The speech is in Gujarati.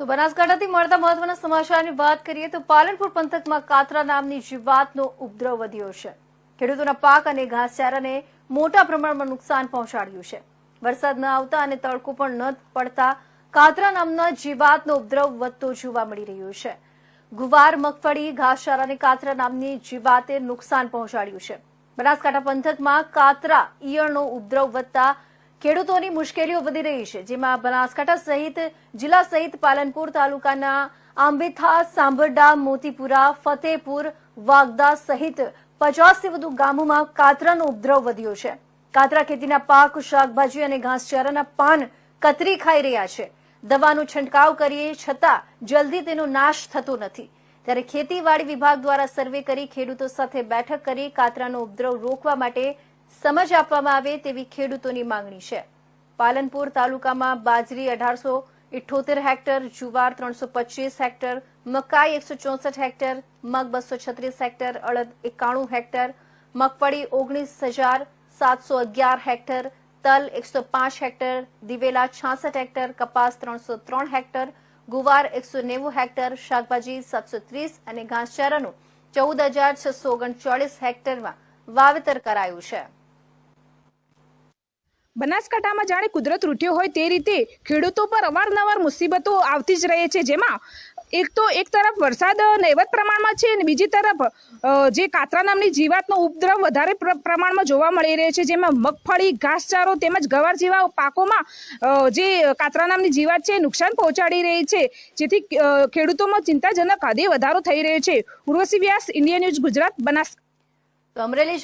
તો બનાસકાંઠાથી મળતા મહત્વના સમાચારની વાત કરીએ તો પાલનપુર પંથકમાં કાતરા નામની જીવાતનો ઉપદ્રવ વધ્યો છે. ખેડૂતોના પાક અને ઘાસચારાને મોટા પ્રમાણમાં નુકસાન પહોંચાડ્યું છે. વરસાદ ન આવતા અને તડકો પણ ન પડતા કાતરા નામના જીવાતનો ઉપદ્રવ વધતો જોવા મળી રહ્યો છે. ગુવાર, મગફળી ઘાસચારાને કાતરા નામની જીવાતે નુકસાન પહોંચાડ્યું છે. બનાસકાંઠા પંથકમાં કાતરા ઈયળનો ઉપદ્રવ વધતા ખેડૂતોની મુશ્કેલીઓ વધી રહી છે, જેમાં બનાસકાંઠા સહિત, જિલ્લા સહિત પાલનપુર તાલુકાના આંબેથા, સાંભરડા, મોતીપુરા, ફતેપુર, વાગદા સહિત પચાસથી વધુ ગામોમાં કાતરાનો ઉપદ્રવ વધ્યો છે. કાતરા ખેતીના પાક, શાકભાજી અને ઘાસચારાના પાન કતરી ખાઈ રહ્યા છે. દવાનો છંટકાવ કરીએ છતાં જલ્દી તેનો નાશ થતો નથી. ત્યારે ખેતીવાડી વિભાગ દ્વારા સર્વે કરી ખેડૂતો સાથે બેઠક કરી કાતરાનો ઉપદ્રવ રોકવા માટે સમજ આપવામાં આવે તેવી ખેડૂતોની માંગણી છે. પાલનપુર તાલુકામાં બાજરી અઢારસો ઇઠોતેર હેક્ટર, જુવાર ત્રણસો પચીસ હેક્ટર, મકાઈ એકસો ચોસઠ હેક્ટર, મગ બસો છત્રીસ હેક્ટર, અડદ એકાણું હેક્ટર, મગફળી ઓગણીસ હજાર સાતસો અગિયાર હેક્ટર, તલ એકસો પાંચ હેક્ટર, દિવેલા છાસઠ હેક્ટર, કપાસ ત્રણસો ત્રણ હેક્ટર, ગુવાર એકસો નેવું હેક્ટર, શાકભાજી સાતસો ત્રીસ અને ઘાસચારાનું ચૌદ હજાર છસો ઓગણચાળીસ હેક્ટરમાં વાવેતર કરાયું છે. બનાસકાંઠામાં જાણે કુદરત રૂઠ્યો હોય તે રીતે ખેડૂતો પર અવારનવાર મુસીબતો આવતી જ રહે છે. જેમાં એક તો એક તરફ વરસાદ નૈવત પ્રમાણમાં છે અને બીજી તરફ જે કાતરા નામની જીવાતનો ઉપદ્રવ વધારે પ્ર- પ્રમાણમાં જોવા મળી રહ્યો છે. જેમાં મગફળી, ઘાસચારો તેમજ ગવાર જેવા પાકોમાં જે કાતરા નામની જીવાત છે નુકસાન પહોંચાડી રહી છે. જેથી ખેડૂતોમાં ચિંતાજનક હદે વધારો થઈ રહ્યો છે. Urvashi Vyas, India news Gujarat, Banas Amreli